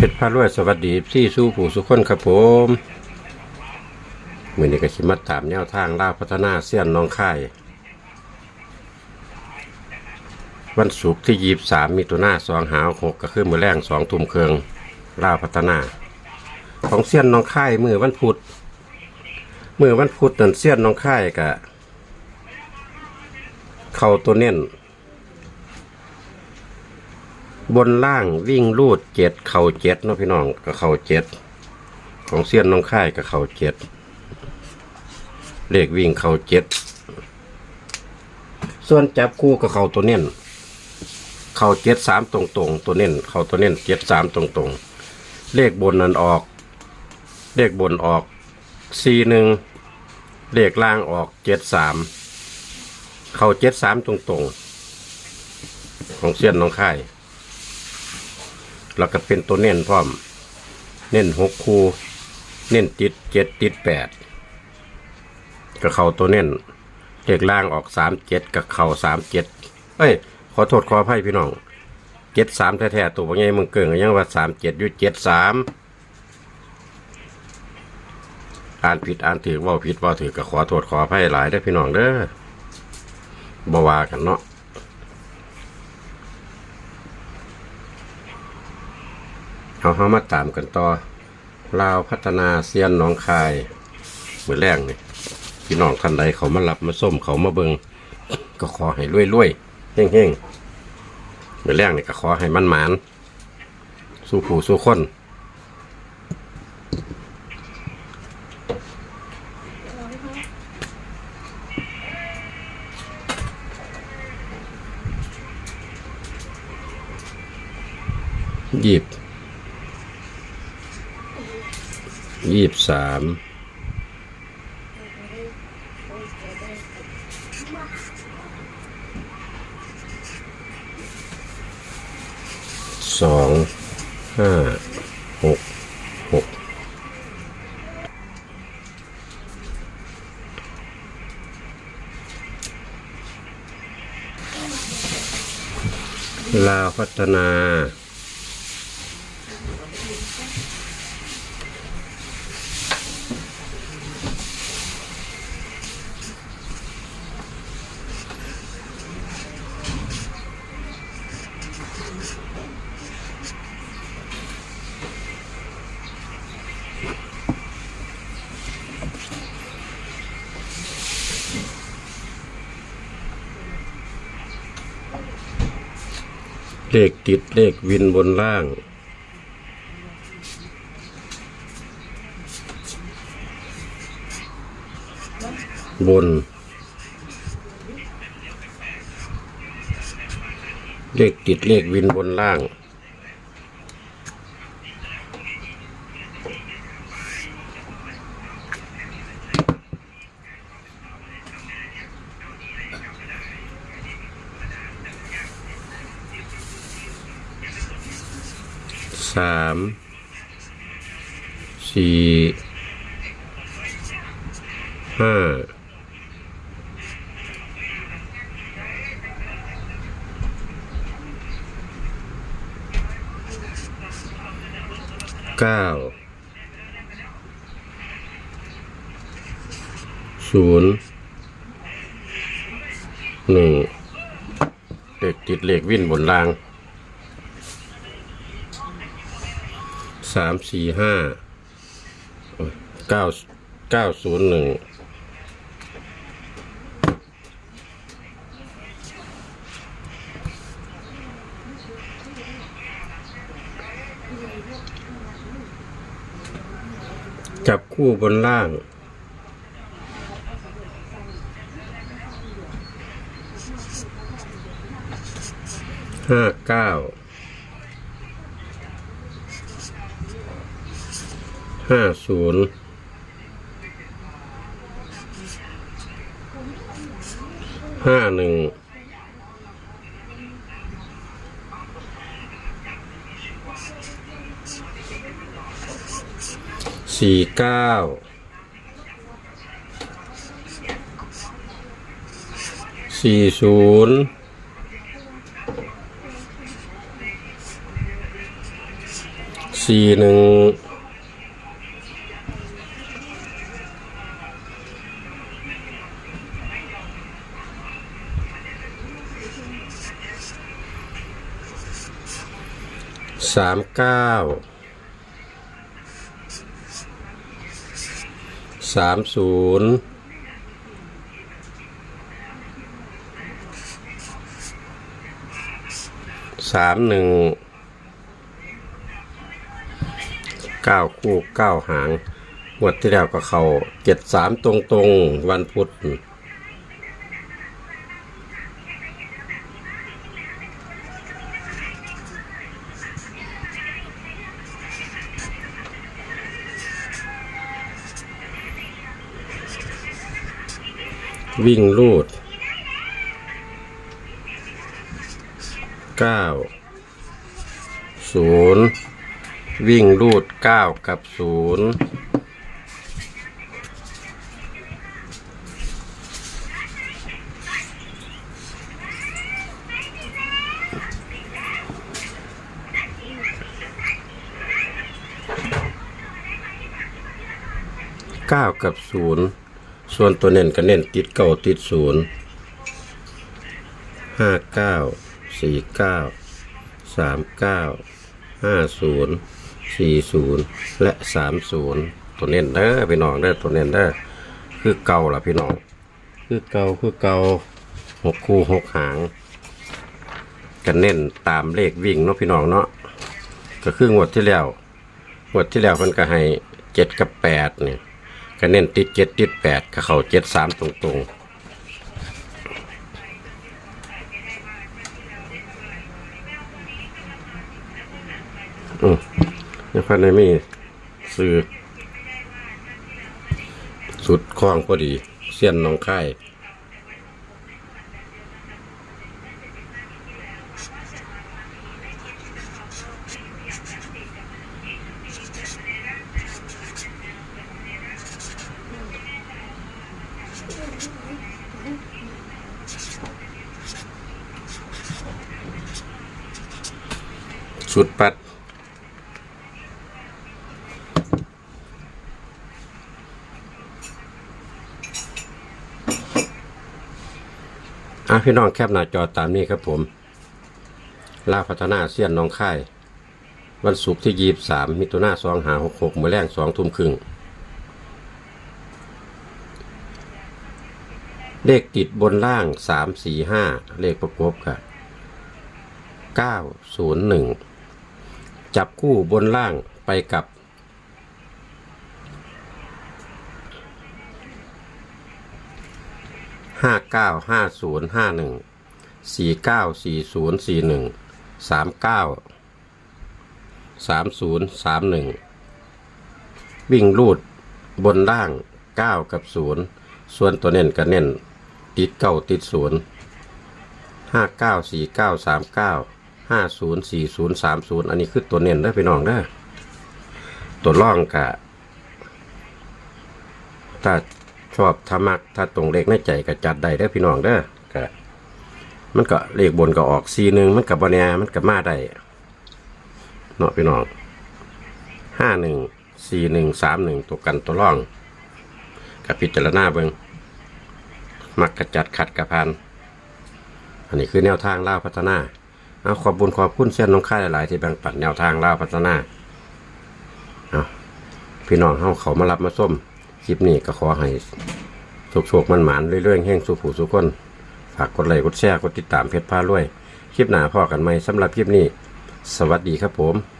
เพชรพารวยสวัสดีซี่สู้ผู้สุขคนครับผมมือนี้ก็ขิมาตามแนวทางล่าพัฒนาเสี้ยนน้องค่าย วันศุกร์ที่ยีบสามมีตัวหน้าสองหาวหกก็คือมือแรงสองทุ่มเคืองล่าพัฒนา ของเสี้ยนน้องค่ายมือวันพุธมือวันพุธนั่นเสี้ยนน้องค่ายกะ เข่าตัวเน้น บนล่างวิ่งลูดเจ็ดเข่าเจ็ดเนาะพี่น้องกับเข่าเจ็ดของเซียนน้องค่ายกับเข่าเจ็ดเลขวิ่งเข่าเจ็ดส่วนจับคู่กับเข่าตัวเน้นเข่าเจ็ดสามตรงตรงตัวเน้นเข่าตัวเน้นเจ็ดสามตรงตรงเลขบนนั้นออก เลขบนออกสี่หนึ่งเลขล่างออกเจ็ดสามเข่าเจ็ดสามตรงตรงของเซียนน้องค่าย แล้วก็เป็นตัวเน้นพร้อม เน้นหกคูเน้นติดเจ็ดติดแปดกับเข่าตัวเน้นเลขล่างออกสามเจ็ดกับเข่าสามเจ็ดเอ้ย ขอโทษขออภัยพี่น้องเจ็ดสามแท้ๆตัวบางไงมึงเกิงยังว่าสามเจ็ดอยู่เจ็ดสามอ่านผิดอ่านถือว่าผิดว่าถือก็ขอโทษขออภัยหลายได้พี่น้องเด้อบ่ว่ากันเนาะ เอาเข้ามาตามกันต่อลาวพัฒนาเซียนหน้องคายมือแรกนี่พี่น้องท่านใดเขามารับมาส้มเขามาเบิงก็ขอให้รวยรวยเฮ้งเฮ้งๆมือแรกนี่ก็ขอให้มันหมานสู้ผู้สู้คนหยิบ ยี่สิบสามสองห้าหกหกลาวพัฒนา เลขติดเลขวินบนล่าง บน เลขติดเลขวินบนล่าง สามสี่ห้าเก้าศูนย์หนึ่งเลขติดเลขวิ่นบนราง สามสี่ห้าเก้าเก้าศูนย์หนึ่งจับคู่บนล่างห้าเก้า ห้าศูนย์ห้าหนึ่งสี่เก้าสี่ศูนย์สี่หนึ่ง สามเก้าสามศูนย์สามหนึ่งเก้าคู่เก้าหางงวดที่แล้วก็เขาเจ็ดสามตรงตรงๆวันพุธ วิ่งลูดเก้าศูนย์วิ่งลูดเก้ากับศูนย์เก้ากับศูนย์ ส่วนตัวเน้นก็เน้นติดเก้าติดศูนย์ห้าเก้าสี่เก้าสามเก้าห้าศูนย์สี่ศูนย์และสามศูนย์ตัวเน้นเด้อพี่น้องเด้อตัวเน้นเด้อคือเก่าล่ะพี่น้องคือเก่าคือเก่าหกคู่หกหางกันเน้นตามเลขวิ่งเนาะพี่น้องเนาะก็คืองวดที่แล้วงวดที่แล้วมันก็ให้เจ็ดกับแปดเนี่ย ก็เน้นติดเจ็ดติดแปดก็เข้าเจ็ดสามตรงๆอืมยังพันในมีซื้อสุดคล้องพอดี เสี้ยนน้องค่าย สุดปัด อะพี่น้องแคปหน้าจอตามนี้ครับผม ลาพัฒนาเสี้ยนน้องค่าย วันศุกร์ที่ยีบสามมิถุนาสองหาหกหกมือแรงสองทุ่มครึ่งเลขติดบนล่างสามสี่ห้าเลขประกบค่ะเก้าศูนย์หนึ่ง จับคู่บนล่างไปกับ ห้าเก้าห้าศูนย์ห้าหนึ่งสี่เก้าสี่ศูนย์สี่หนึ่งสามเก้าสามศูนย์สามหนึ่งวิ่งรูดบนล่างเก้ากับศูนย์ส่วนตัวเน้นกับเน้นติดเก้าติดศูนย์ห้าเก้าสี่เก้าสามเก้า ห้าศูนย์สี่ศูนย์สามศูนย์อันนี้คือตัวเน้นได้พี่น้องเด้ตัวล่องกะถ้าชอบธรรมักถ้าตรงเลขในใจก็จัดได้เด้พี่น้องเด้อก็มันก็เลขบนก็ออกซีหนึ่งมันกับบเนียมันกับมาได้เนาะพี่น้องห้าหนึ่งสี่หนึ่งสามหนึ่งตัวกันตัวร่องกับพิจารณาเบิงมักกระจัดขัดกระพันอันนี้คือแนวทางเล่าพัฒนา เอาขอบบุญขอบคุณเส้นน้องค่ายหลาย ๆ ที่แบ่งปันแนวทางเล่าวพัฒนาเอาพี่น้องเขาเขามารับมาส้มคลิปนี้ก็ขอให้โชคๆมันหมานเรื่อยๆแห้งสู่ผู้สุขคนฝากกดไลค์กดแชร์กดติดตามเพจพารวยคลิปหน้าพ่อกันไหมสำหรับคลิปนี้ สวัสดีครับผม